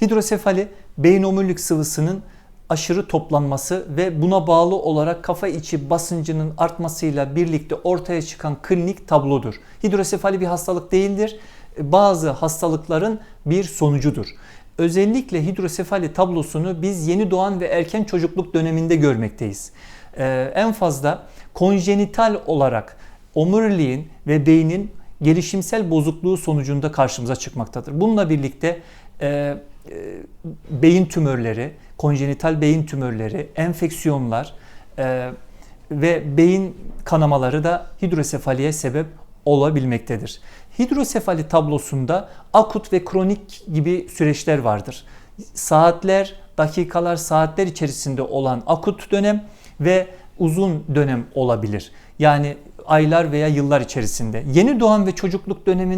Hidrosefali beyin omurilik sıvısının aşırı toplanması ve buna bağlı olarak kafa içi basıncının artmasıyla birlikte ortaya çıkan klinik tablodur. Hidrosefali bir hastalık değildir. Bazı hastalıkların bir sonucudur. Özellikle hidrosefali tablosunu biz yeni doğan ve erken çocukluk döneminde görmekteyiz. Ee, en fazla konjenital olarak omuriliğin ve beynin gelişimsel bozukluğu sonucunda karşımıza çıkmaktadır. Bununla birlikte e, e, beyin tümörleri, konjenital beyin tümörleri, enfeksiyonlar e, ve beyin kanamaları da hidrosefaliye sebep olabilmektedir. Hidrosefali tablosunda akut ve kronik gibi süreçler vardır. Saatler, dakikalar, saatler içerisinde olan akut dönem ve uzun dönem olabilir. Yani aylar veya yıllar içerisinde. Yeni doğan ve çocukluk döneminde